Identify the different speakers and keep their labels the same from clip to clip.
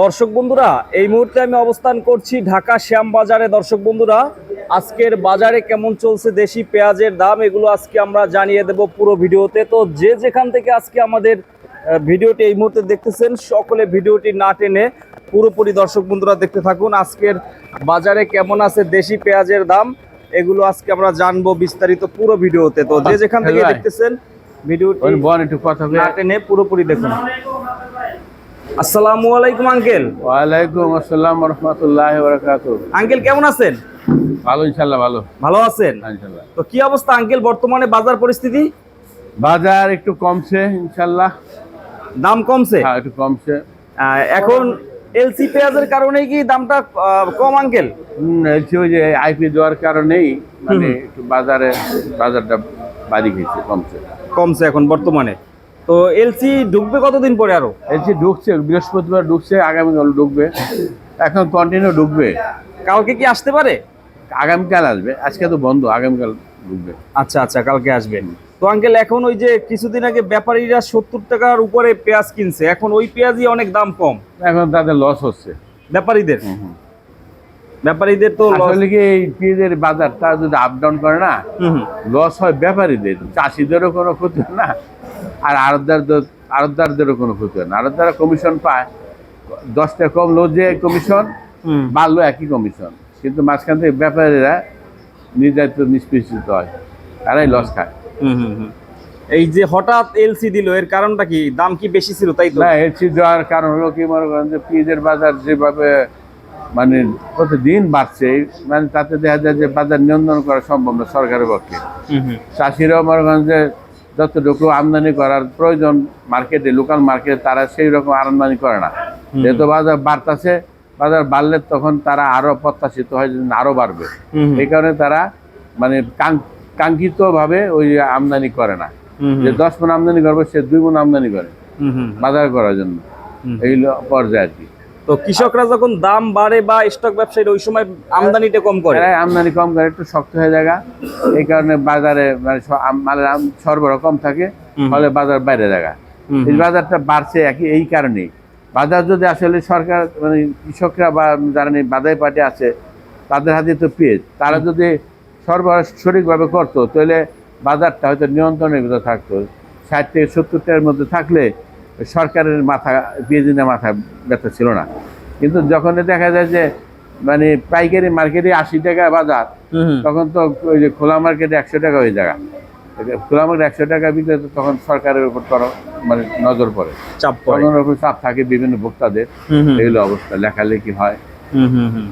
Speaker 1: দর্শক বন্ধুরা এই মুহূর্তে আমি অবস্থান করছি ঢাকা শ্যামবাজারে। দর্শক বন্ধুরা আজকের বাজারে কেমন চলছে দেশি পেঁয়াজের দাম এগুলো আজকে আমরা জানিয়ে দেব পুরো ভিডিওতে। তো যে যেখান থেকে আজকে আমাদের ভিডিওটি এই মুহূর্তে দেখতেছেন সকলে ভিডিওটি না টেনে পুরোপুরি দর্শক বন্ধুরা দেখতে থাকুন। আজকের বাজারে কেমন আছে দেশি পেঁয়াজের দাম এগুলো আজকে আমরা জানব বিস্তারিত পুরো ভিডিওতে। তো যে যেখান থেকে দেখতেছেন ভিডিওটি না টেনে পুরোপুরি দেখুন। আসসালামু আলাইকুম আঙ্কেল।
Speaker 2: ওয়ালাইকুম আসসালাম রহমতুল্লাহ বরকাত
Speaker 1: আঙ্কেল কেমন আছেন?
Speaker 2: ভালো ইনশাল্লাহ ভালো।
Speaker 1: ভালো আছেন?
Speaker 2: হ্যাঁ, ইনশাল্লাহ
Speaker 1: তো কি অবস্থা আঙ্কেল বর্তমানে বাজার পরিস্থিতি?
Speaker 2: বাজার একটু কমছে ইনশাল্লাহ
Speaker 1: দাম কমছে?
Speaker 2: হ্যাঁ একটু কমছে।
Speaker 1: এখন এলসি পেঁয়াজের কারণে কি দামটা কম আঙ্কেল?
Speaker 2: এলসি ওই যে আইপি দেওয়ার কারণেই মানে একটু বাজারে বাজারটা বাড়ি গেছে কমছে।
Speaker 1: কমছে এখন বর্তমানে। তো এলসি ঢুকবে কতদিন পরে আরও?
Speaker 2: এলসি ঢুকছে বৃহস্পতিবার ঢুকছে আগামীকাল ঢুকবে। এখন কন্টিনিউ ঢুকবে।
Speaker 1: কালকে কি আসতে পারে?
Speaker 2: আগামীকাল আসবে আজকে তো বন্ধ আগামীকাল ঢুকবে।
Speaker 1: আচ্ছা আচ্ছা কালকে আসবেন তো আঙ্কেল এখন ওই যে কিছুদিন আগে ব্যাপারীরা সত্তর টাকার উপরে পেঁয়াজ কিনছে এখন ওই পেঁয়াজই অনেক দাম কম।
Speaker 2: এখন তাদের লস হচ্ছে।
Speaker 1: ব্যাপারীদের। ব্যাপারীদের তো loss-
Speaker 2: আসলে কি এই পেঁয়াজের বাজারটা যদি আপ ডাউন করে না লস হয় ব্যাপারীদের চাষিদেরও কোনো ক্ষতি না। আর আড়তদারদের আড়তদারদেরও কোনো ক্ষতি হয় না। আড়তদারা কমিশন পায়। দশ টাকা কমলো যে কমিশন বাড়লো একই কমিশন কিন্তু মাঝখান থেকে ব্যাপারীরা নির্যাতিত নিষ্পেষিত হয়। তারাই লস খায়।
Speaker 1: হুম। এই যে হঠাৎ এলসি দিল এর কারণটা কি? দাম কি বেশি ছিল তাই
Speaker 2: না এলসি দেওয়ার কারণ হলো কি মনে করেন যে পেঁয়াজের বাজার যেভাবে মানে প্রতিদিন বাড়ছে মানে তাতে দেখা যায় যে বাজার নিয়ন্ত্রণ করা সম্ভব না সরকারের পক্ষে। চাষিরাও মনে করেন যে যতটুকু আমদানি করার প্রয়োজন মার্কেটে লোকাল মার্কেটে তারা সেই রকম আমদানি করে না যেহেতু বাজার বাড়তাছে বাজার বাড়লে তখন তারা আরও প্রত্যাশিত হয় যে আরও বাড়বে। এই কারণে তারা মানে কাঙ্ক্ষিত ভাবে ওই আমদানি করে না। যে দশ মন আমদানি করবে সে দুই মন আমদানি করে। বাজার করার জন্য। এই পর্যায়ে আর কি
Speaker 1: তো কৃষকরা যখন দাম বাড়ে বা স্টক ব্যবসায়ীরা ওই সময় আমদানিটা কম করে?
Speaker 2: এরা আমদানি কম করে একটু শক্ত হয়ে জায়গা এই কারণে বাজারে মানে মালের সরবরাহ কম থাকে ফলে বাজার বাইরে জায়গা এই বাজারটা বাড়ছে একই এই কারণেই। বাজার যদি আসলে সরকার মানে কৃষকরা বা যারা নেই বাদাই পার্টি আছে তাদের হাতে তো পেঁয়াজ। তারা যদি সরবরাহ সঠিকভাবে করতো তাহলে বাজারটা হয়তো নিয়ন্ত্রণের ভিতরে থাকতো। ষাট থেকে সত্তর টাকার মধ্যে থাকলে সরকারের মাথা পেঁয়াজিনের মাথা ব্যথা ছিল না। কিন্তু যখন দেখা যায় যে মানে পাইকারি মার্কেটে আশি টাকা বাজার। তখন তো ওই যে খোলা মার্কেটে একশো টাকা হয়ে যায়। খোলা মার্কেটে একশো টাকা বিক্রি তখন সরকারের উপর মানে নজর পড়ে।
Speaker 1: চাপ পড়ে।
Speaker 2: তখন চাপ থাকে বিভিন্ন ভোক্তাদের। এগুলো অবস্থা লেখালেখি হয়।
Speaker 1: হুম হুম হুম।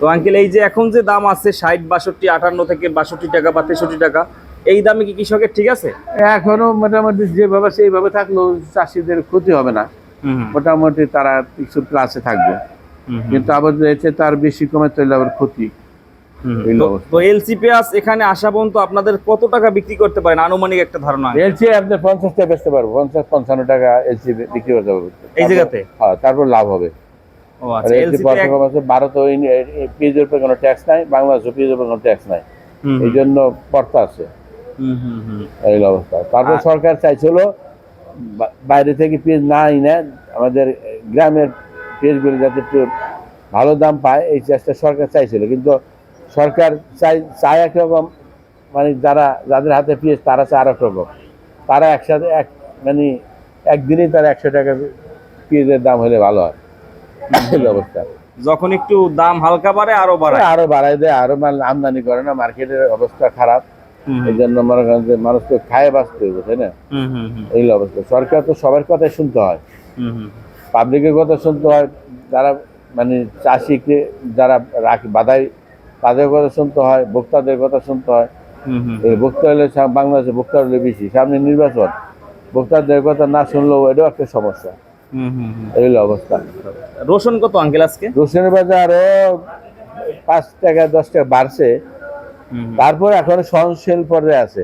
Speaker 1: তো আঙ্কেল এই যে এখন যে দাম আছে ষাট বাষট্টি আটান্ন থেকে বাষট্টি টাকা বা তেষট্টি টাকা এই দামে কি কৃষকের ঠিক আছে?
Speaker 2: এখনও মোটামুটি যেভাবে সেইভাবে থাকলেও চাষিদের ক্ষতি হবে না। মোটামুটি তারা কিছু প্লাসে থাকবে। কিন্তু আবার এসে তার বেশি কমে চলে আবার ক্ষতি।
Speaker 1: তো- এলসি পেঁয়াজ এখানে আসা পর্যন্ত আপনাদের কত টাকা বিক্রি করতে পারেন? আনুমানিক একটা ধারণা
Speaker 2: এলসি পঞ্চাশ টাকা বেচতে পারব। পঞ্চাশ পঞ্চান্ন টাকা এলসি বিক্রি করতে পারব।
Speaker 1: এই জায়গাতে?
Speaker 2: হ্যাঁ তারপর লাভ হবে।
Speaker 1: আচ্ছা
Speaker 2: ভারত পেঁয়াজের উপরে কোনো ট্যাক্স নাই। বাংলাদেশও পেঁয়াজের উপরে কোনো ট্যাক্স নাই। এই জন্য পড়তে আছে। এই অবস্থা তারপর সরকার চাইছিল বাইরে থেকে পেঁয়াজ না না আমাদের গ্রামের পেঁয়াজগুলো যাতে একটু ভালো দাম পায় এই চেষ্টা সরকার চাইছিল। কিন্তু সরকার চাই চায় একরকম মানে যারা যাদের হাতে পেঁয়াজ তারা চায় আরেক রকম। তারা একসাথে এক মানে একদিনেই তারা একশো টাকা পেঁয়াজের দাম হলে ভালো হয়। এই অবস্থা
Speaker 1: যখন একটু দাম হালকা বাড়ে আরও বাড়ায়।
Speaker 2: আরও বাড়াই দেয় আরও মাল আমদানি করে না মার্কেটের অবস্থা খারাপ। এই জন্য মনে করেন যে মানুষ তো খায় বাঁচতে হবে তাই না?
Speaker 1: হুম হুম হুম।
Speaker 2: এই অবস্থা। সরকার তো সবার কথাই শুনতে হয়। পাবলিকের কথা শুনতে হয় যারা মানে চাষিকে যারা রাখি বাধাই তাদের কথা শুনতে হয় ভোক্তাদের কথা শুনতে হয়। এই ভোক্তা হলে বাংলাদেশে ভোক্তা হলে বেশি সামনে নির্বাচন। ভোক্তাদের কথা না শুনলেও এটাও একটা সমস্যা। হলো অবস্থা।
Speaker 1: রসুন কত আঙ্কেল আজকে?
Speaker 2: রসুনের বাজারও পাঁচ টাকা দশ টাকা বাড়ছে। তারপর এখন সহনশীল পর্যায়ে আছে।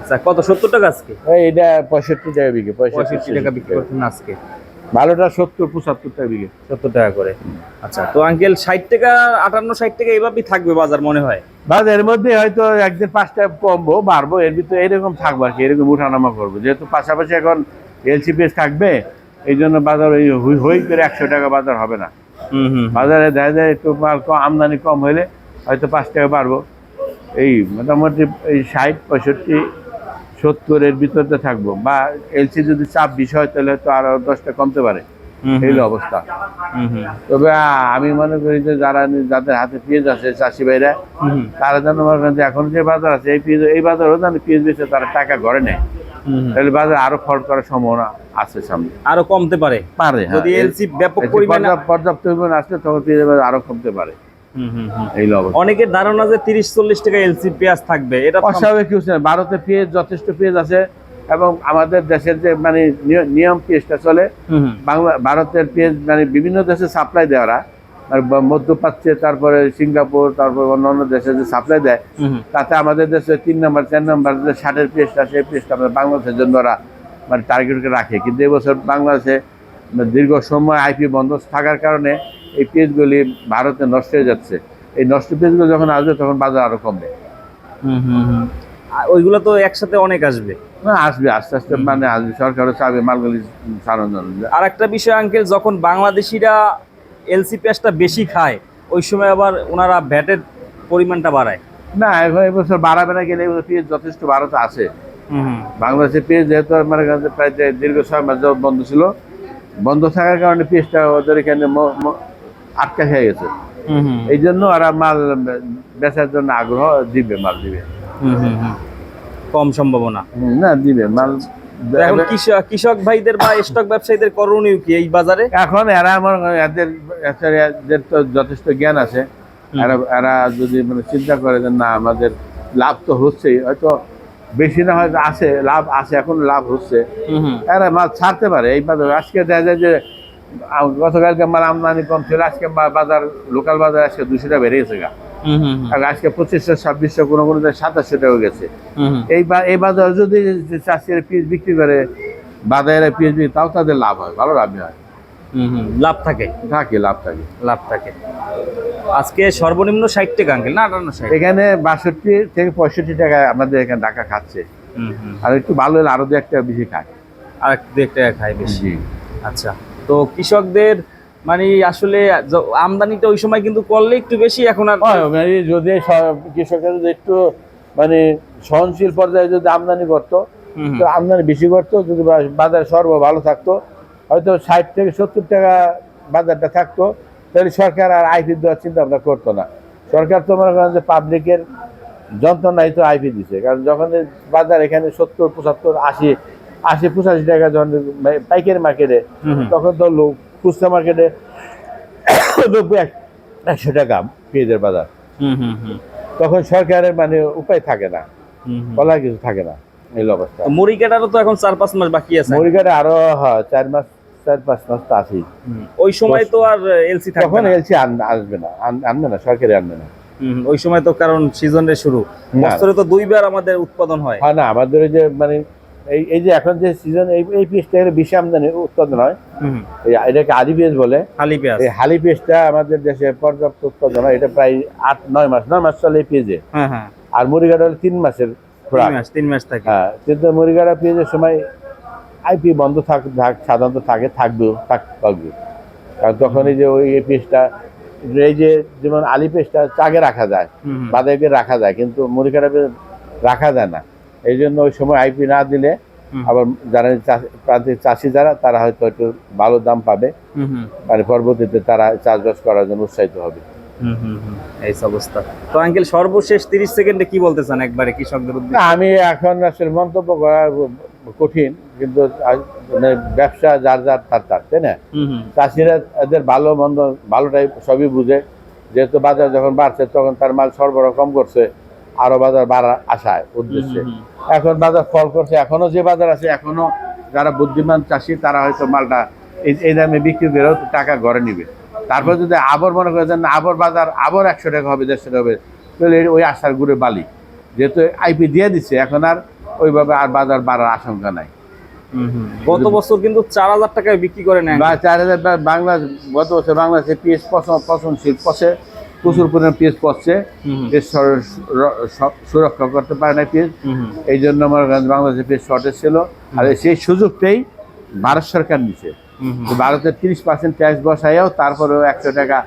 Speaker 1: আচ্ছা কত? সত্তর টাকা আজকে?
Speaker 2: এটা পঁয়ষট্টি টাকা বিঘে
Speaker 1: পঁয়ষট্টি টাকা বিক্রি করছেন আজকে।
Speaker 2: ভালোটা সত্তর পঁচাত্তর টাকা বিঘে
Speaker 1: সত্তর টাকা করে। আচ্ছা তো আঙ্কেল ষাট টাকা আটান্ন ষাট টাকা এইভাবেই থাকবে বাজার মনে হয়?
Speaker 2: বাসের মধ্যে হয়তো একদিন পাঁচটা কমবো বাড়বো এর ভিতরে এরকম থাকব আর কি এরকম উঠানামা করব। যেহেতু পাশাপাশি এখন এলসিপিএস থাকবে এই জন্য বাজার ওই হুই হুই করে একশো টাকা বাজার হবে না।
Speaker 1: হুম হুম
Speaker 2: বাজারে দেখা যায় একটু আমদানি কম হলে হয়তো পাঁচ টাকা বাড়বো। এই মোটামুটি এই ষাট পঁয়ষট্টি সত্তরের ভিতরে থাকব। বা এলসি যদি চাপ বিষ হয় তাহলে তো আরও দশটা কমতে পারে। এই অবস্থা। তবে আমি মনে করি যে যারা যাদের হাতে পেঁয়াজ আছে চাষি ভাইরা তারা যেন মনে করেন যে এখন যে বাজার আছে এই পেঁয়াজ এই বাজারও যেন পেঁয়াজ বেচে তারা টাকা ঘরে নেয়। তাহলে বাজার আরও খরচ করার সম্ভাবনা আছে সামনে।
Speaker 1: আরও কমতে পারে?
Speaker 2: পারে হ্যাঁ।
Speaker 1: যদি এলসি ব্যাপক পরিমাণে
Speaker 2: পর্যাপ্ত- পরিমাণ আসলে তখন পেঁয়াজের বাজার আরও কমতে পারে। এই
Speaker 1: অনেকের ধারণা যে তিরিশ চল্লিশ টাকা এলসি পেঁয়াজ থাকবে। এটা
Speaker 2: অস্বাভাবিক কিছু না ভারতে পেঁয়াজ যথেষ্ট পেঁয়াজ আছে এবং আমাদের দেশের যে মানে নিয়ম পেঁয়াজটা চলে বাংলা ভারতের পেঁয়াজ মানে বিভিন্ন দেশে সাপ্লাই দেয় ওরা। আর মধ্যপ্রাচ্যে তারপরে সিঙ্গাপুর তারপর অন্যান্য দেশে যে সাপ্লাই দেয় তাতে আমাদের দেশে তিন নম্বর চার নম্বর যে ষাটের পেঁয়াজটা সেই পেঁয়াজটা আমাদের বাংলাদেশের জন্য ওরা মানে টার্গেট করে রাখে। কিন্তু এবছর বাংলাদেশে দীর্ঘ সময় আইপি বন্ধ থাকার কারণে এই পেঁয়াজগুলি ভারতে নষ্ট হয়ে যাচ্ছে। এই নষ্ট পেঁয়াজগুলো যখন আসবে তখন বাজার আরও কমবে।
Speaker 1: ওইগুলো তো একসাথে অনেক আসবে।
Speaker 2: না আসবে আস্তে আস্তে মানে আসবে। সরকারও চাবে মালগুলি সারানোর।
Speaker 1: আর একটা বিষয় আঙ্কেল যখন বাংলাদেশিরা এলসি পেঁয়াজটা বেশি খায় ওই সময় আবার ওনারা ভ্যাটের পরিমাণটা বাড়ায়।
Speaker 2: না এখন এবছর বাড়াবে না গেলে এবছর পেঁয়াজ যথেষ্ট ভারতে আছে।
Speaker 1: হুম হুম।
Speaker 2: বাংলাদেশে পেঁয়াজ যেহেতু মানে প্রায় দীর্ঘ ছয় মাস বন্ধ ছিল বন্ধ থাকার কারণে পেঁয়াজটা ওদের এখানে আটকা খেয়ে গেছে। এই জন্য ওরা মাল বেচার জন্য আগ্রহ দিবে মাল দিবে।
Speaker 1: কম সম্ভাবনা।
Speaker 2: না দিবে মাল
Speaker 1: এখন কৃষক কৃষক ভাইদের বা স্টক ব্যবসায়ীদের করণীয় কি এই বাজারে?
Speaker 2: এখন এরা আমার এদের এদের তো যথেষ্ট জ্ঞান আছে। এরা এরা যদি মানে চিন্তা করে যে না আমাদের লাভ তো হচ্ছেই হয়তো বেশি না হয়তো আছে লাভ আছে এখন লাভ হচ্ছে। এরা মাল ছাড়তে পারে। এই বাজার আজকে দেখা যায় যে গতকালকে মাল আমদানি কম ছিল আজকে বাজার লোকাল বাজার আজকে দুশো টাকা বেড়ে গেছে গা। আজকে পঁচিশশো ছাব্বিশশো কোনো কোনো সাতাশশো টাকা গেছে। এই এই বাজার যদি চাষিরা পিস বিক্রি করে বাজারে পিস বিক্রি তাও তাদের লাভ হয় ভালো লাভ হয়।
Speaker 1: লাভ থাকে?
Speaker 2: থাকে লাভ থাকে।
Speaker 1: লাভ থাকে। আজকে সর্বনিম্ন ষাট টাকা আঙ্কেল না আটান্ন ষাট?
Speaker 2: এখানে বাষট্টি থেকে পঁয়ষট্টি টাকা আমাদের এখানে টাকা খাচ্ছে। আর একটু ভালো হলে আরও দু এক টাকা বেশি খায়।
Speaker 1: আর এক দু এক টাকা খায় বেশি। আচ্ছা। তো কৃষকদের মানে আসলে আমদানিটা ওই সময় কিন্তু করলে একটু বেশি এখন আর
Speaker 2: মানে যদি কৃষকরা যদি একটু মানে সহনশীল পর্যায়ে যদি আমদানি করতো। তো আমদানি বেশি করতো যদি বাজার সর্ব ভালো থাকতো হয়তো ষাট থেকে সত্তর টাকা বাজারটা থাকতো তাহলে সরকার আর আইপি দেওয়ার চিন্তা ভাবনা করতো না সরকার তো মনে করেন যে পাবলিকের যন্ত্রণায় তো আইপি দিছে কারণ যখন বাজার এখানে সত্তর পঁচাত্তর আশি আশি পঁচাশি টাকা যখন পাইকারি মার্কেটে। তখন তো লোক খুচরা মার্কেটে একশো টাকা পেঁয়াজের বাজার। তখন সরকারের মানে উপায় থাকে না। বলার কিছু থাকে না এই অবস্থা।
Speaker 1: তো মুড়ি কাটারও তো এখন চার পাঁচ মাস বাকি আছে।
Speaker 2: আরও চার মাস চার পাঁচ মাস তো আছেই।
Speaker 1: ওই সময় তো আর এলসি থাকবে
Speaker 2: তখন এলসি আসবে না আনবে না সরকারি আনবে না।
Speaker 1: ওই সময় তো কারণ সিজনের শুরু। বছরে তো দুইবার আমাদের উৎপাদন হয়।
Speaker 2: হয় না আমাদের ওই যে মানে এই এই যে এখন যে সিজন এই এই পিসটা বেশি আমদানি উৎপাদন হয়। এটাকে আদি পেঁয়াজ বলে।
Speaker 1: খালি পেঁয়াজ।
Speaker 2: এই হালি পেঁয়াজটা আমাদের দেশে পর্যাপ্ত উৎপাদন হয়। এটা প্রায় আট নয় মাস নয় মাস চলে এই পেঁয়াজে।
Speaker 1: হ্যাঁ হ্যাঁ।
Speaker 2: আর মুরগিটা হলো তিন মাসের
Speaker 1: মাস তিন মাস থাকে।
Speaker 2: হ্যাঁ কিন্তু মুরগিরা পেঁয়াজের সময় আইপি বন্ধ থাক থাক- সাধারণত থাকে থাকবেও থাক- থাকবে। কারণ তখন এই যে ওই পেস্টটা এই যে যেমন আলি পেস্টটা চাগে রাখা যায় বাদাইকে রাখা যায় কিন্তু মুরগিটা রাখা যায় না। এই জন্য ওই সময় আইপি না দিলে আবার যারা প্রান্তিক চাষি যারা তারা হয়তো একটু ভালো দাম পাবে। মানে পরবর্তীতে তারা চাষবাস করার জন্য উৎসাহিত হবে।
Speaker 1: এই অবস্থা। তো আঙ্কেল সর্বশেষ তিরিশ সেকেন্ডে কি বলতে চান একবারে কৃষকদের উদ্দেশ্যে?
Speaker 2: আমি এখন আসলে মন্তব্য করা কঠিন কিন্তু মানে ব্যবসা যার যার তার তার তাই না? চাষিরা এদের ভালো মন্দ ভালোটাই সবই বুঝে। যেহেতু বাজার যখন বাড়ছে তখন তার মাল সরবরাহ কম করছে। আরও বাজার বাড়ার আশায় উদ্দেশ্যে। এখন বাজার ফল করছে এখনও যে বাজার আছে এখনও যারা বুদ্ধিমান চাষি তারা হয়তো মালটা এই এই দামে বিক্রি করেও টাকা ঘরে নিবে। তারপর যদি আবার মনে করে যে না আবার বাজার আবার একশো টাকা হবে দেড়শো টাকা হবে তাহলে ওই আশার গুড়ে বালি। যেহেতু আইপি দিয়ে দিচ্ছে এখন আর ওইভাবে আর বাজার বাড়ার আশঙ্কা নাই।
Speaker 1: গত বছর কিন্তু চার হাজার টাকায় বিক্রি করে
Speaker 2: বা চার হাজার বা- বাংলা গত বছর বাংলাদেশে পিএস পচনশীল পচে প্রচুর পরিমাণ পিএস পড়ছে পিএস সুরক্ষা করতে পারে না পিএস। এই জন্য আমার বাংলাদেশে পিএস শর্টেজ ছিল। আর সেই সুযোগটাই ভারত সরকার নিছে। ভারতের তিরিশ পার্সেন্ট ট্যাক্স বসাইও তারপরেও একশো টাকা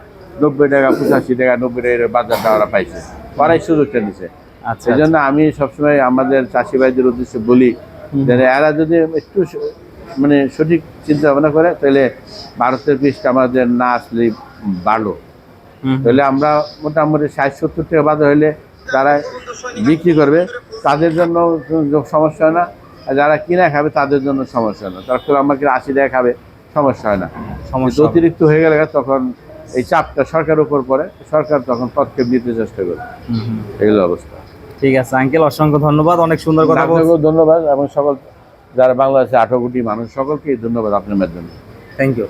Speaker 2: নব্বই টাকা পঁচাশি টাকা নব্বই টাকা বাজারটা ওরা পাইছে। ওরাই সুযোগটা নিছে।
Speaker 1: আচ্ছা
Speaker 2: এই জন্য আমি সবসময় আমাদের চাষি ভাইদের উদ্দেশ্যে বলি যে এরা যদি একটু মানে সঠিক চিন্তা ভাবনা করে তাহলে ভারতের পিসটা আমাদের না আসলে ভালো। তাহলে আমরা মোটামুটি ষাট সত্তর টাকা বাজার হলে তারা বিক্রি করবে তাদের জন্য সমস্যা হয় না। আর যারা কিনা খাবে তাদের জন্য সমস্যা হয় না। তারপর আমাকে আশি টাকা খাবে সমস্যা হয় না।
Speaker 1: সমস্যা
Speaker 2: অতিরিক্ত হয়ে গেলে তখন এই চাপটা সরকারের উপর পড়ে। সরকার তখন পদক্ষেপ নিতে চেষ্টা করবে। এগুলো অবস্থা।
Speaker 1: ঠিক আছে আঙ্কেল অসংখ্য ধন্যবাদ। অনেক সুন্দর কথা
Speaker 2: ধন্যবাদ এবং সকল যারা বাংলাদেশে আঠারো কোটি মানুষ সকলকে ধন্যবাদ আপনার মাধ্যমে।
Speaker 1: Thank you